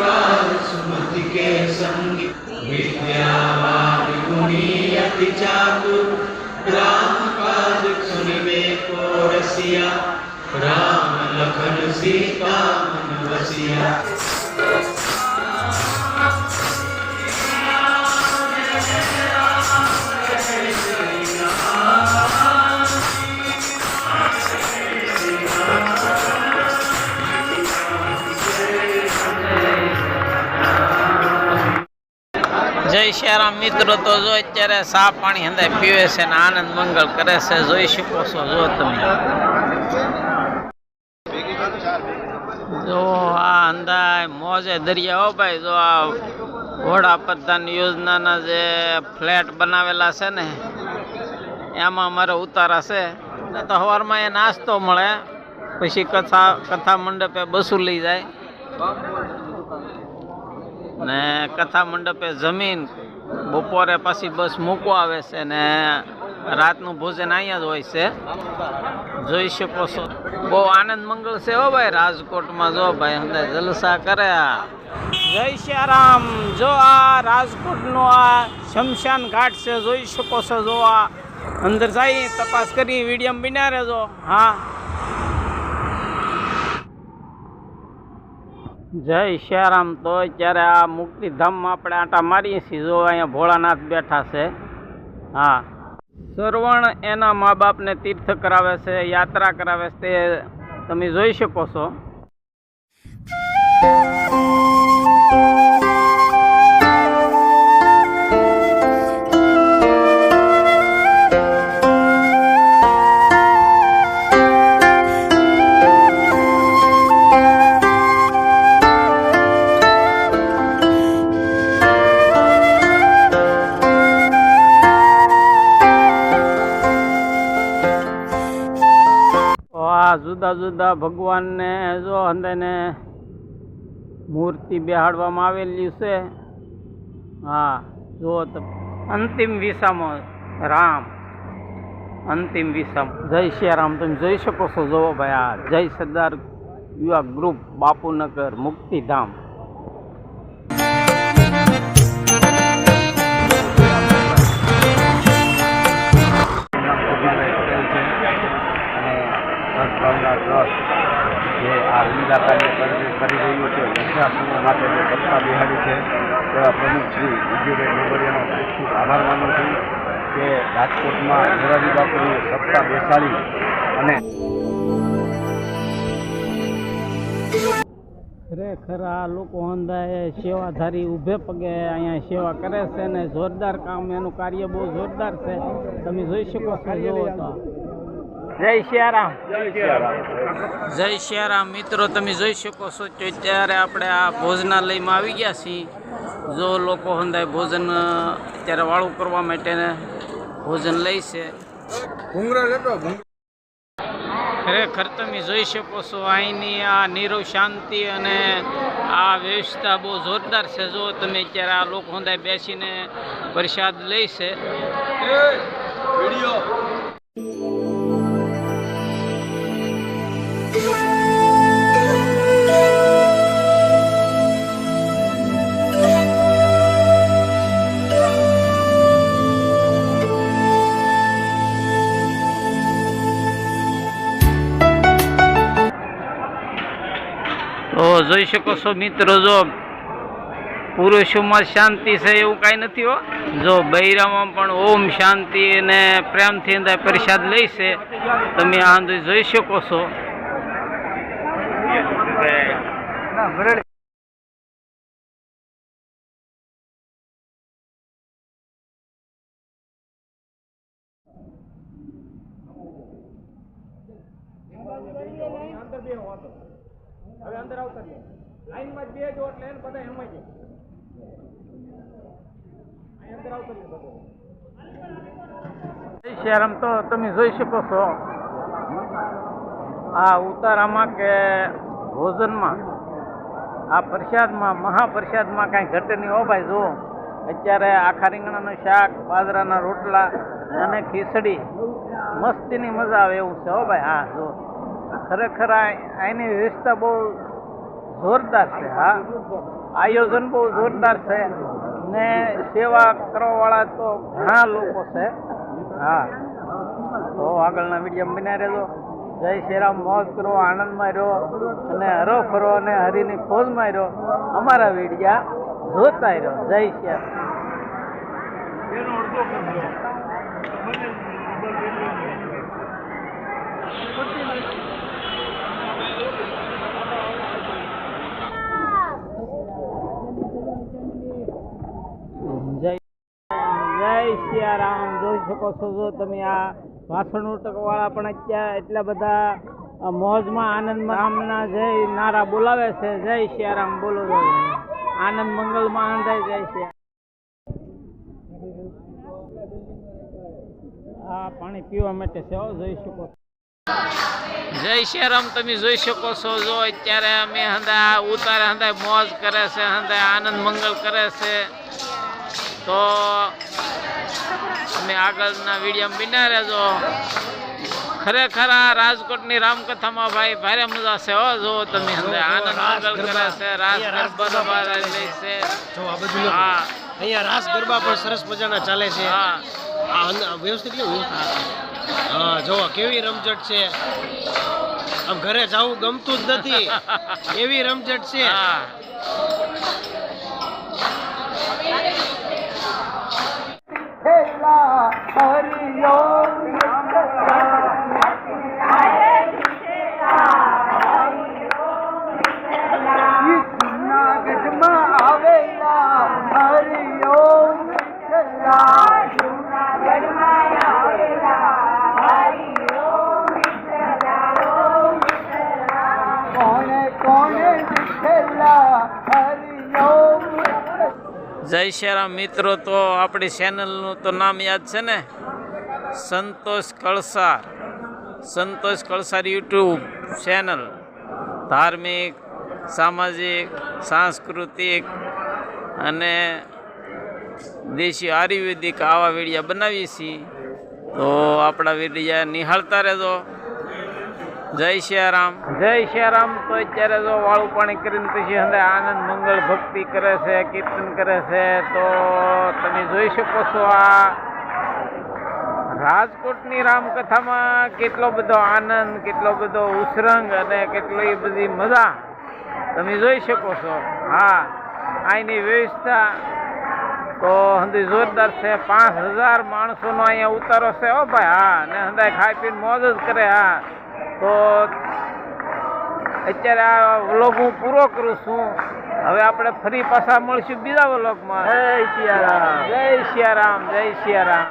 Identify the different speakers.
Speaker 1: कुमति सुमति के संगी विद्यावान गुणीयति चातुर राम काज सुनिवे को रसिया राम लखन सीता मन बसिया
Speaker 2: જય શ્યારામ મિત્રો, તો જો અત્યારે સા પાણી હંદાય પીવે છે ને આનંદ મંગળ કરે છે, જોઈ શકો છો, જો તમે. જો આ અંદાય મોજે દરિયા, હો ભાઈ, જો આ વડાપ્રધાન યોજનાના જે ફ્લેટ બનાવેલા છે ને, એમાં મારે ઉતારા છે. ને તો સવારમાં એ નાસ્તો મળે, પછી કથા કથા મંડપે બસું લઈ જાય. ને કથા મંડપે જમીન બપોરે પછી બસ મૂકવા આવે છે ને રાતનું ભોજન અહીંયા જ હોય છે. જોઈ શકો છો. બહુ આનંદ મંગળ છે હો ભાઈ રાજકોટમાં. જો ભાઈ અંદર જલસા કરે જય શ્યારામ જો આ રાજકોટનો આ શમશાન ઘાટ છે, જોઈ શકો છો. જો આ અંદર જઈ તપાસ કરી, વિડીયમ બિનારે રહેજો. હા. જય શ્યારામ તો અત્યારે આ મુક્તિધામમાં આપણે આંટા મારીએ છીએ. જો અહીંયા ભોળાનાથ બેઠા છે. હા. શ્રવણ એના મા બાપને તીર્થ કરાવે છે, યાત્રા કરાવે છે, તે તમે જોઈ શકો છો. આ જુદા જુદા ભગવાનને જો અંદરને મૂર્તિ બેહાડવામાં આવેલી છે. હા જો અંતિમ વિસામો, રામ. અંતિમ વિસામ. જય શ્રી રામ તમે જોઈ શકો છો જોવો ભાઈ આ. જય સરદાર યુવા ગ્રુપ બાપુનગર મુક્તિધામ.
Speaker 3: આ કાર્ય કરી રહ્યો છે. વૃદ્ધાશ્રમો માટે જે સત્તા બિહારી છે, તેવા પ્રમુખ શ્રી વિજયભાઈ ડોબરિયાનો ખૂબ ખૂબ આભાર માનું છું કે રાજકોટમાં મોરારી બાપુની સત્તા બેસાડી અને
Speaker 2: ખરેખર આ લોકો હંધાએ સેવાધારી ઊભે પગે અહીંયા સેવા કરે છે ને જોરદાર કામ, એનું કાર્ય બહુ જોરદાર છે. તમે જોઈ શકો છો તો. જય સિયારામ જય સિયારામ મિત્રો તમે જોઈ શકો છો કે અત્યારે આપણે આ ભોજનાલયમાં આવી ગયા છીએ. જો લોકો હંધાય ભોજન અત્યારે વાળું કરવા માટે ભોજન લે છે. ખરેખર તમે જોઈ શકો છો અહીંની આ નીરવ શાંતિ અને આ વ્યવસ્થા બહુ જોરદાર છે. જો તમે અત્યારે આ લોકો હંધાય બેસીને પ્રસાદ લે છે. જોઈ શકો છો મિત્રો, જો પુરુષોમાં શાંતિ છે એવું કાંઈ નથી હો. જો બૈરામાં પણ ઓમ શાંતિ અને પ્રેમથી અંદર પ્રસાદ લે છે, તમે આ અંદર જોઈ શકો છો. હવે અંદર આવતા લાઈનમાં બે જો એટલે બધા એમ જ અંદર આવતા બધા. શહેરમ તો તમે જોઈ શકો છો. આ ઉતારામાં કે ભોજનમાં, આ પ્રસાદમાં, મહાપ્રસાદમાં કાંઈ ઘટે નહીં. હો ભાઈ, જુઓ. અત્યારે આખા રીંગણાનું શાક, બાજરાના રોટલા અને ખીચડી. મસ્તીની મજા આવે એવું છે. હો ભાઈ, હા જો ખરેખર આ અહીંની વ્યવસ્થા બહુ જોરદાર છે, હા. આયોજન બહુ જોરદાર છે ને સેવા કરવાવાળા તો ઘણા લોકો છે, હા. તો આગળના વીડિયો બન્યા રહેજો. જય શ્રીરામ મોજ કરો આનંદમાં રહ્યો અને હરો ફરો અને હરિની ફોજમાં રહ્યો અમારા વિડીયા જોતા રહ્યો જય શ્રી જય જય સિયારામ જોઈ શકો છો જો તમે આ વાસણ ઉટકવાળા પણ અત્યારે એટલા બધા મોજમાં આનંદ રામના જય નારા બોલાવે છે, જય સિયારામ બોલો આનંદ મંગલમાં આનંદાય જય છે. આ પાણી પીવા માટે છે જોઈ શકો જય શ્રીરામ તમે જોઈ શકો છો જો અત્યારે અમે હંદા ઉતારે હંદા મોજ કરે છે હંદા આનંદ મંગલ કરે છે. તો તમે આગળના વીડિયો બિના રહેજો. ખરેખર આ રાજકોટની રામકથામાં ભાઈ ભારે મજા છે હો જો તમે આનંદ મંગલ કરે છે રાસ ગરબા લે છે.
Speaker 4: જો આ બધું
Speaker 2: હા.
Speaker 4: અહીંયા રાસ ગરબા પણ સરસ મજાના ચાલે છે.
Speaker 2: હા.
Speaker 4: આ વ્યવસ્થિત કેવું હા જો કેવી રમઝટ છે? આમ ઘરે જવું ગમતું જ નથી. એવી રમઝટ છે?
Speaker 2: હા. हरिओम જય શ્રીરામ મિત્રો, તો આપણી ચેનલનું તો નામ યાદ છે ને? સંતોષ કળસાર. સંતોષ કળસાર યુટ્યુબ ચેનલ ધાર્મિક, સામાજિક, સાંસ્કૃતિક અને દેશી આયુર્વેદિક આવા વિડીયા બનાવીએ છીએ. તો આપણા વિડીયા નિહાળતા રહેજો. જય શિયારામ. જય શ્રીરામ તો અત્યારે જો વાળું પાણી કરીને પછી હંદે આનંદ, મંગળ, ભક્તિ કરે છે, કીર્તન કરે છે, તો તમે જોઈ શકો છો આ રાજકોટની રામકથામાં કેટલો બધો આનંદ, કેટલો બધો ઉસરંગ અને કેટલી બધી મજા. તમે જોઈ શકો છો. હા અહીંની વ્યવસ્થા તો હંધી જોરદાર છે. પાંચ હજાર માણસોનો અહીંયા ઉતારો છે. ઓ ભાઈ, હા ને હંધાય ખાઈ પીને મોજ જ કરે, હા. તો અત્યારે આ વ્લોગ હું પૂરો કરું છું. હવે આપણે ફરી પાછા મળશું બીજા વ્લોગમાં જય સિયારામ જય સિયારામ જય સિયારામ